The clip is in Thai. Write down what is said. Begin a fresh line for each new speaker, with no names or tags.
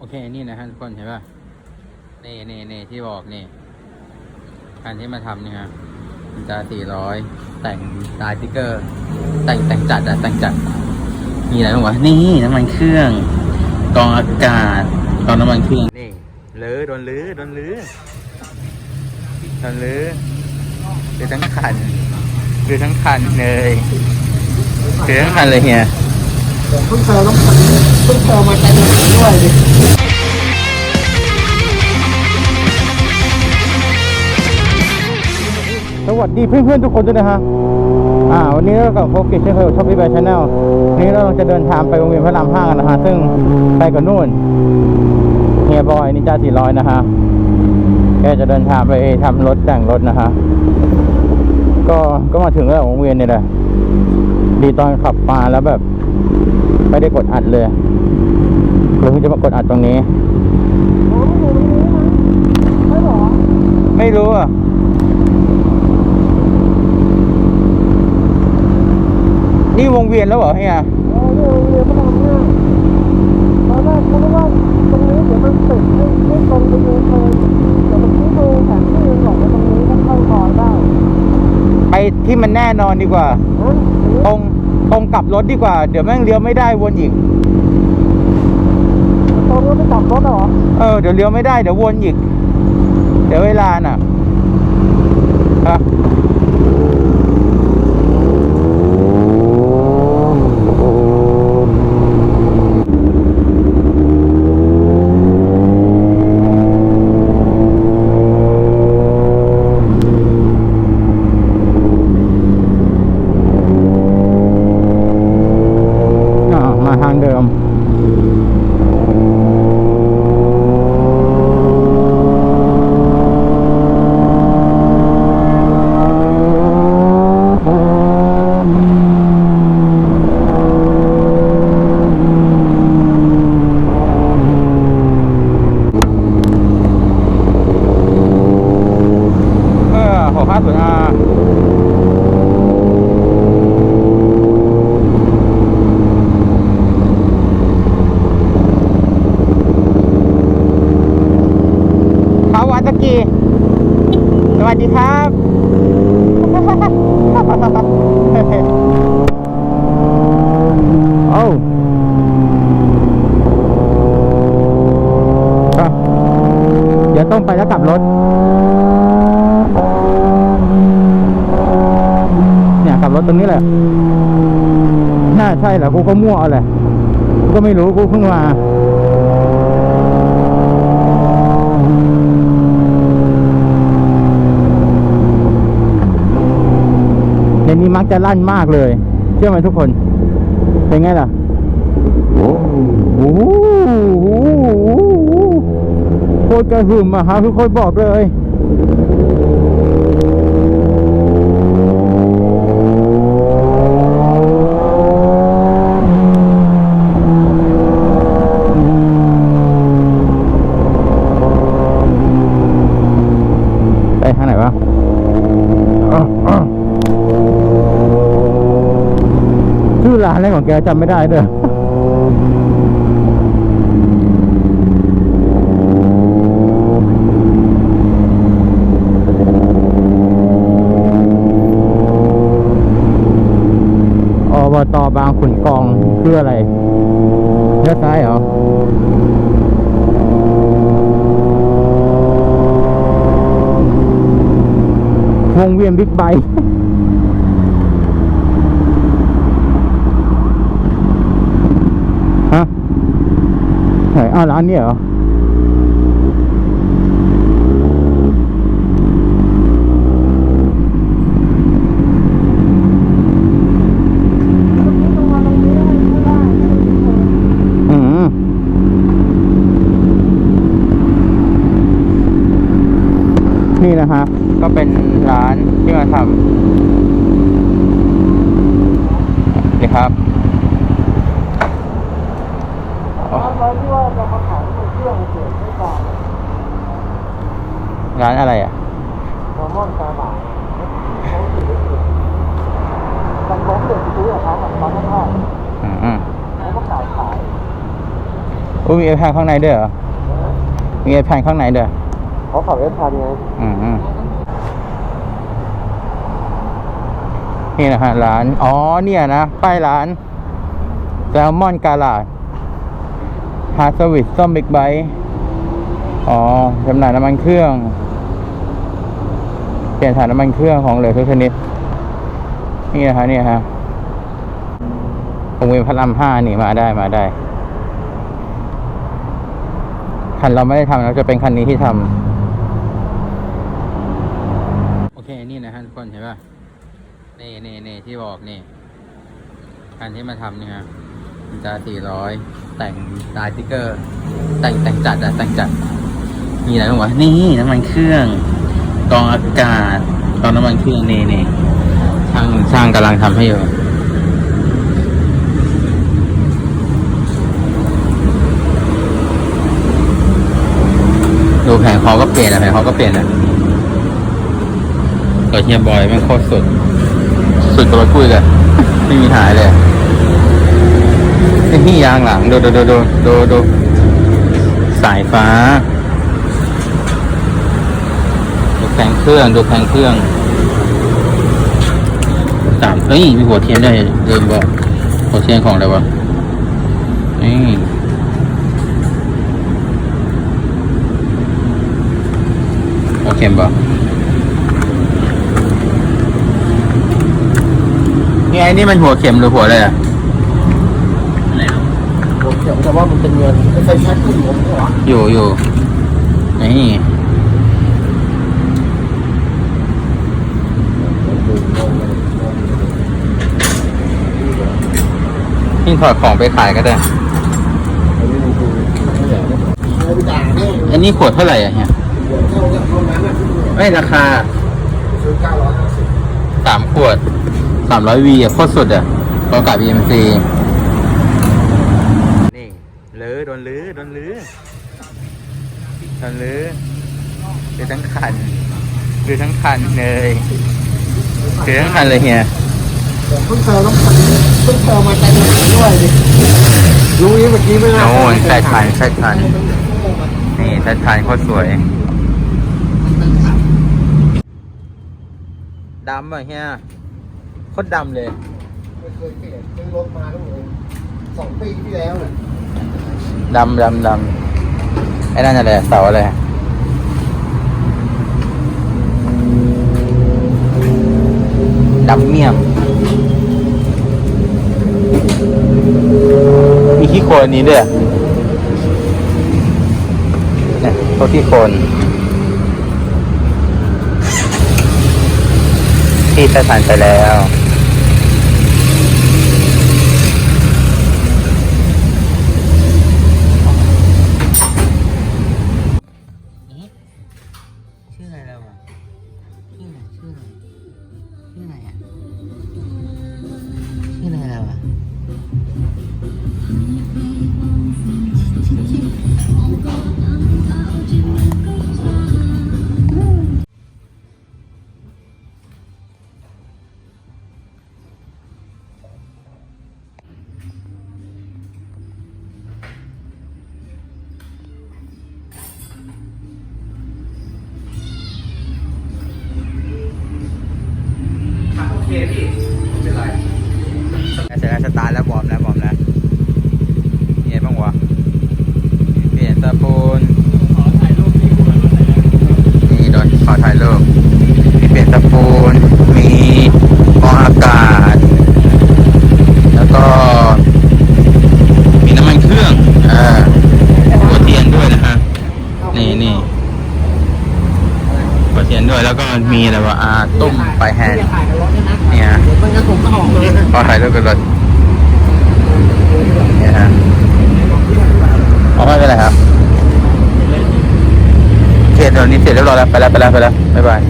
โอเค นี่นะฮะทุกคนเห็นป่ะ นี่นี่นี่ที่บอกนี่การที่มาทำเนี่ยฮะมันจะสี่ร้อยแต่งลายสติ๊กเกอร์ แต่งแต่งจัดอะแต่งจัด มีอะไรบ้างวะนี่น้ำมันเครื่อง กองอากาศกองน้ำมันเครื่องนี่ลื้อโดนลื้อโดนลื้อโดนลื้อลื้อทั้งคันลื้อทั้งคันเลยลื้อทั้งคันเลยเฮีย
ผมเพิ่งเจอต้อง เพิ่งเจอมาแต่งด้วยดิ
สวัสดีเพื่อนๆทุกคนด้วยนะฮะ อ่า วันนี้เรากับโฟกิชเช่นเคยชอบพี่แบร์ชาแนลวันนี้เราจะเดินทางไปวงเวียนพระรามห้ากันนะฮะ ซึ่งไปกับนู่นเฮียบอยนินจาสี่ร้อยนะฮะ แกจะเดินทางไปทำรถแต่งรถนะฮะ ก็ ก็มาถึงแล้ววงเวียนนี่แหละ ดีตอนขับมาแล้วแบบ ไม่ได้กดอัดเลย เราเพิ่งจะมากดอัดตรงนี้ ไม่รู้อะนี่วงเวียนแล้วเหรอเฮีย
เออเนี่ยเรือพระรามห้ตอนแรกเขาคิดว่าตรงนี้เดี๋ยวมันติดให้ให้ตรงไปยูเทิร์นเดี๋ยวมันชี้ดูแผนที่มันบอกว่าตรงนี้ต้อเข้าซอยได้
ไปที่มันแน่นอนดีกว่า ตรงตรงกลับรถดีกว่า เดี๋ยวแม่งเลี้ยวไม่ได้วนอีก
รถเหรอ
เออ เดี๋ยวเลี้ยวไม่ได้ เดี๋ยววนอีก เดี๋ยวเวลาน่ะฮะอ่ามาทางเดิม เออหกห้าศูนย์อาคาวาซากิ สวัสดีครับ โอ้อะเดี๋ยวต้องไปแล้วกลับรถ เนี่ยกลับรถตรงนี้แหละ น่า ใช่แหละกูก็มั่วอาแหละกูก็ไม่รู้กูเพิ่งมาในนี้มักจะลั่นมากเลย เชื่อไหมทุกคน เป็นไงล่ะโอ้โหโคตรกระหึ่มอะฮะทุกคนบอกเลย ของแกจำไม่ได้เด้ออบตบางขุนกองคืออะไรเลี้ยวซ้ายเหรอวงเวียนบิ๊กไบค์ ไหนอ้าวร้านนี้เหรออืมนี่นะฮะก็เป็นร้านที่มาทำนี่ครับอ๋อ
ร้านที่ว่าจะมาขายเป็นเครื่องเสียไม่ต่าง
ร้านอะไรอะ
นอร์มอนซาบะเขาถือกันล้มเด็กซื้อกับเขาแบบตอนนั้นว่า
อืมอืม
เขาก็ขายขาย
โออุ้ยมีไอแพนข้างในด้วยเหรอ มีไอแพนข้างในด้วย
เขาขับเอสพันไง
อืมนี่นะฮะร้าน อ๋อเนี่ยนะ ป้ายร้านแซลมอนกาลาดฮาร์สวิตส้มบิ๊กไบค์อ๋อจำหน่ายน้ำมันเครื่อง เปลี่ยนถ่านน้ำมันเครื่องของเหลวทุกชนิดนี่นะฮะเนี่ฮะวงเวียนพระรามห้านี่มาได้มาได้ คันเราไม่ได้ทำเราจะเป็นคันนี้ที่ทำโอเคนี่นะฮะทุกคนเห็นป่ะนี่นี่นี่ที่บอกนี่คันที่มาทำเนี่ยฮะมันจะสี่ร้อยแต่งลายสติ๊กเกอร์ แต่งแต่งจัดอะแต่งจัดมีอะไรบ้างวะนี่น้ำมันเครื่อง กองอากาศกองน้ำมันเครื่องนี่นี่ช่างช่างกำลังทำให้อยู่ดูแผงเขาก็เปลี่ยนอะแผงเขาก็เปลี่ยนอะเกิดเฮียบอยม่งโคตรสุด สุดกว่ารถคุยเลยไม่มีหายเลยนี่ยางหลัง ดูดูดูดูดูดูสายฟ้า ดูแผงเค รื่องดูแผงเครื่องสามเฮ้ยมีหัวเทียนด้วยลืมบอกหัวเทียนของอะไรวะนี่โอเคป่ะนี่ไอ้นี่มันหัวเข็มหรือหัวอะไรอะ
ผมเขียนแต่ว่ามันเป็นเงินไม่ใช่แค่ขึ้นผมเหรอ
อยู่อยู่นี่ นี่ถอดของไปขายก็ได้ อันนี้ขวดเท่าไหร่อะเฮีย
เดี๋ยวเท่าเท่านั้นอะ
ไม่ราคา
สา
มขวดสามร้อยวีอะโคตรสุดอะกอกับ BMC นี่ลื้อโดนลื้อโดนลื้อโดนลื้อลื้อทั้งคันลื้อทั้งคันเลยลื้อทั้งคันเลยเฮีย
เพิ่งเจอต้องเพิ่งเจอมาแต่งด้วยดิรู้นี้เมื่อกี้ไม่น่า
โน่นแซดคันแซดคันนี่แซดคันโคตรสวยดำอะเฮียโคตรดำเลย
ไม่เคยเปลี่ยนซื้อรถมาตั้งแต่สองปีที่แล้วเนี่ย
ดำดำดำไอ้นั่นอะไรเสาอะไรดำเมี่ยม มีขี้โคลน อันนี้ด้วยเนี่ยพวกที่โคนที่สถานไปแล้ว โอเคพี่ไม่เป็นไรเสร็จแล้วสตาร์ทแล้ววอร์มแล้ววอร์มแล้วมีอะไรบ้างวะเปลี่ยนสปูนนี่โดนขอถ่ายรูปมีเปลี่ยนสปูนมีกรองอากาศ แล้วก็ มีน้ำมันเครื่องอ่าหัวเทียนด้วยนะฮะ นี่นี่หัว เทียนด้วยแล้วก็มีอะไรวะอ่าตุ้มปลายแฮน
นะ
เนี่ย
มันก็ผมก็ออกเลย
พอถ่ายรูปกันรถเนี่ยฮะอ๋อไม่เป็นไรครับเคเดี๋ยวนี้เสร็จเรียบร้อยแล้วไปแล้วไปแล้วไปแล้วบ๊ายบาย